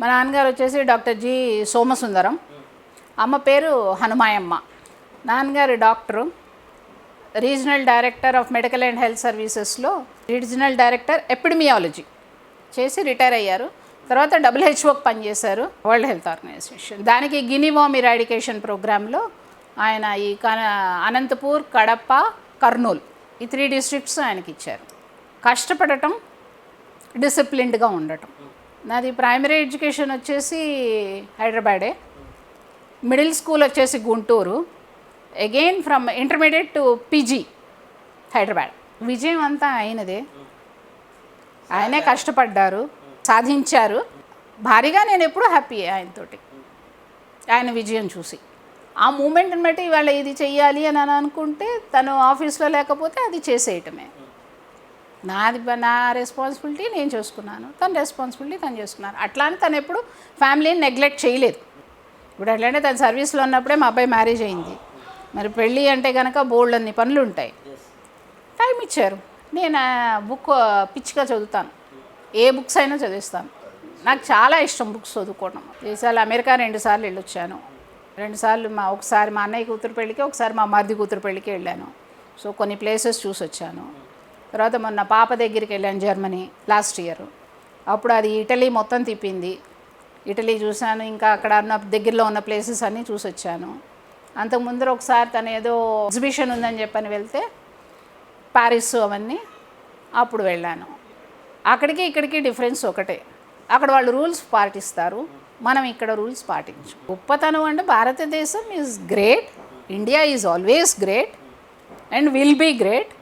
మా నాన్నగారు వచ్చేసి డాక్టర్ జి సోమసుందరం. అమ్మ పేరు హనుమాయమ్మ. నాన్నగారు doctor. Regional director of medical and health సర్వీసెస్లో రీజనల్ డైరెక్టర్ ఎపిడమియాలజీ చేసి రిటైర్ అయ్యారు. తర్వాత డబ్ల్యూహెచ్ఓకి పనిచేశారు వరల్డ్ హెల్త్ ఆర్గనైజేషన్. దానికి గినివామ్ ఇరాడికేషన్ ప్రోగ్రాంలో ఆయన ఈ కన అనంతపూర్ కడప కర్నూలు ఈ త్రీ డిస్ట్రిక్ట్స్ ఆయనకి ఇచ్చారు కష్టపడటం డిసిప్లిన్డ్గా ఉండటం. నాది ప్రైమరీ ఎడ్యుకేషన్ వచ్చేసి హైదరాబాదే. మిడిల్ స్కూల్ వచ్చేసి Guntur. Again from intermediate to PG Hyderabad. విజయం అంతా అయినదే. ఆయనే కష్టపడ్డారు సాధించారు. భారీగా నేను ఎప్పుడూ హ్యాపీ ఆయనతోటి. ఆయన విజయం చూసి. ఆ మూమెంట్ని బట్టి ఇవాళ ఇది చెయ్యాలి అని అని అనుకుంటే తను ఆఫీస్లో లేకపోతే అది చేసేయటమే. నాది నా రెస్పాన్సిబిలిటీ నేను చూసుకున్నాను. తన రెస్పాన్సిబిలిటీ తను చేసుకున్నాను అట్లా అని తను ఎప్పుడు ఫ్యామిలీని నెగ్లెక్ట్ చేయలేదు. ఇప్పుడు ఎట్లంటే తన సర్వీస్లో ఉన్నప్పుడే మా అబ్బాయి మ్యారేజ్ అయింది. మరి పెళ్ళి అంటే కనుక బోల్డ్ అన్ని పనులు ఉంటాయి. టైం ఇచ్చారు. నేను బుక్ పిచ్చిగా చదువుతాను. ఏ బుక్స్ అయినా చదివిస్తాను. నాకు చాలా ఇష్టం బుక్స్ చదువుకోవడం. దేశాలు అమెరికా రెండుసార్లు వెళ్ళొచ్చాను. రెండుసార్లు మా ఒకసారి మా అన్నయ్య కూతురు పెళ్ళికి ఒకసారి మా మరిది కూతురు పెళ్ళికి వెళ్ళాను. సో కొన్ని ప్లేసెస్ చూసి వచ్చాను తర్వాత మొన్న పాప దగ్గరికి వెళ్ళాను జర్మనీ లాస్ట్ ఇయర్. అప్పుడు అది ఇటలీ మొత్తం తిప్పింది. ఇటలీ చూశాను ఇంకా అక్కడ ఉన్న దగ్గరలో ఉన్న ప్లేసెస్ అన్నీ చూసి వచ్చాను అంతకు ముందర ఒకసారి తను ఏదో ఎగ్జిబిషన్ ఉందని చెప్పని వెళ్తే ప్యారిస్ అవన్నీ అప్పుడు వెళ్ళాను. అక్కడికి ఇక్కడికి డిఫరెన్స్ ఒకటే. అక్కడ వాళ్ళు రూల్స్ పాటిస్తారు మనం ఇక్కడ రూల్స్ పాటించు. గొప్పతనం అంటే భారతదేశం is great India is always great and will be great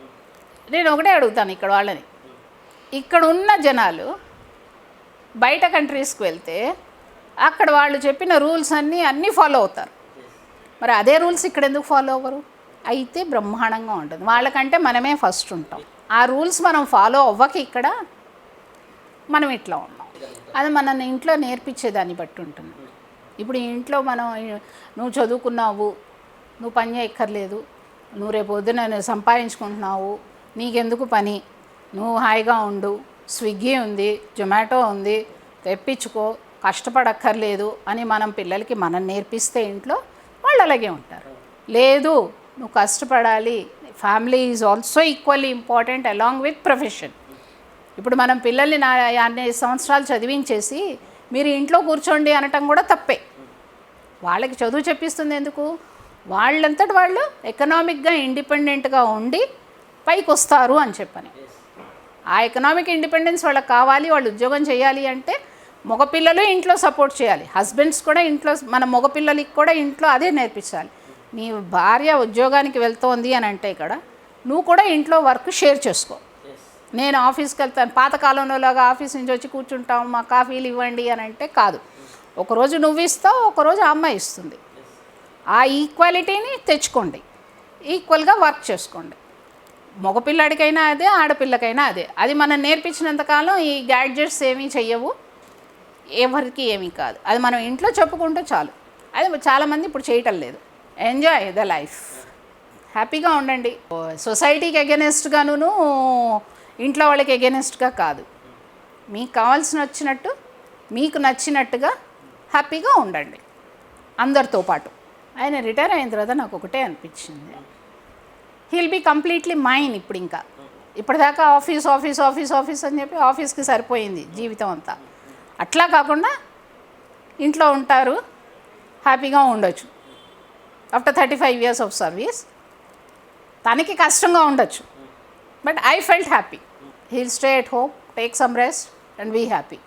నేను ఒకటే అడుగుతాను ఇక్కడ వాళ్ళని. ఇక్కడ ఉన్న జనాలు బయట కంట్రీస్కి వెళ్తే అక్కడ వాళ్ళు చెప్పిన రూల్స్ అన్నీ అన్నీ ఫాలో అవుతారు. మరి అదే రూల్స్ ఇక్కడ ఎందుకు ఫాలో అవ్వరు? అయితే బ్రహ్మాండంగా ఉంటుంది. వాళ్ళకంటే మనమే ఫస్ట్ ఉంటాం. ఆ రూల్స్ మనం ఫాలో అవ్వక ఇక్కడ మనం ఇట్లా ఉన్నాం. అది మన ఇంట్లో నేర్పించేదాన్ని బట్టి ఉంటుంది. ఇప్పుడు ఇంట్లో మనం నువ్వు చదువుకున్నావు నువ్వు పని చేయక్కర్లేదు నువ్వు రేపు పొద్దున సంపాదించుకుంటున్నావు నీకెందుకు పని? నువ్వు హాయిగా ఉండు. స్విగ్గీ ఉంది జొమాటో ఉంది తెప్పించుకో కష్టపడక్కర్లేదు అని మనం పిల్లలకి మనం నేర్పిస్తే ఇంట్లో వాళ్ళు అలాగే ఉంటారు. లేదు నువ్వు కష్టపడాలి. Family is also equally important along with profession ఇప్పుడు మనం పిల్లల్ని నా అన్ని సంవత్సరాలు చదివించేసి మీరు ఇంట్లో కూర్చోండి అనటం కూడా తప్పే. వాళ్ళకి చదువు చెప్పిస్తుంది ఎందుకు? వాళ్ళంతటి వాళ్ళు ఎకనామిక్గా ఇండిపెండెంట్గా ఉండి పైకి వస్తారు అని చెప్పని. ఆ ఎకనామిక్ ఇండిపెండెన్స్ వాళ్ళకి కావాలి వాళ్ళు ఉద్యోగం చేయాలి అంటే మగపిల్లలు ఇంట్లో సపోర్ట్ చేయాలి. హస్బెండ్స్ కూడా ఇంట్లో మన మగపిల్లలకి కూడా ఇంట్లో అదే నేర్పించాలి. నీ భార్య ఉద్యోగానికి వెళ్తోంది అని అంటే ఇక్కడ నువ్వు కూడా ఇంట్లో వర్క్ షేర్ చేసుకో. నేను ఆఫీస్కి వెళ్తాను పాతకాలంలోలాగా ఆఫీస్ నుంచి వచ్చి కూర్చుంటాం మా కాఫీలు ఇవ్వండి అని అంటే కాదు. ఒకరోజు నువ్వు ఇస్తావు ఒకరోజు ఆ అమ్మాయి ఇస్తుంది. ఆ ఈక్వాలిటీని తెచ్చుకోండి. ఈక్వల్గా వర్క్ చేసుకోండి. మగపిల్లాడికైనా అదే ఆడపిల్లకైనా అదే. అది మనం నేర్పించినంతకాలం ఈ గ్యాడ్జెట్స్ ఏమీ చెయ్యవు. ఎవరికి ఏమీ కాదు. అది మనం ఇంట్లో చెప్పుకుంటే చాలు. అది చాలామంది ఇప్పుడు చేయటం లేదు. ఎంజాయ్ ద లైఫ్ హ్యాపీగా ఉండండి. సొసైటీకి ఎగెనెస్ట్గాను ఇంట్లో వాళ్ళకి ఎగెనెస్ట్గా కాదు. మీకు కావాల్సిన వచ్చినట్టు మీకు నచ్చినట్టుగా హ్యాపీగా ఉండండి. అందరితో పాటు. ఆయన రిటైర్ అయిన తర్వాత నాకు ఒకటే అనిపించింది. హీల్ బీ కంప్లీట్లీ మైన్ ఇప్పుడు ఇంకా ఇప్పటిదాకా ఆఫీస్ ఆఫీస్ ఆఫీస్ ఆఫీస్ అని చెప్పి ఆఫీస్కి సరిపోయింది జీవితం అంతా. అట్లా కాకుండా ఇంట్లో ఉంటారు హ్యాపీగా ఉండొచ్చు. After thirty five years of service తనకి కష్టంగా ఉండొచ్చు. But I felt happy he'll stay at home take some rest and be happy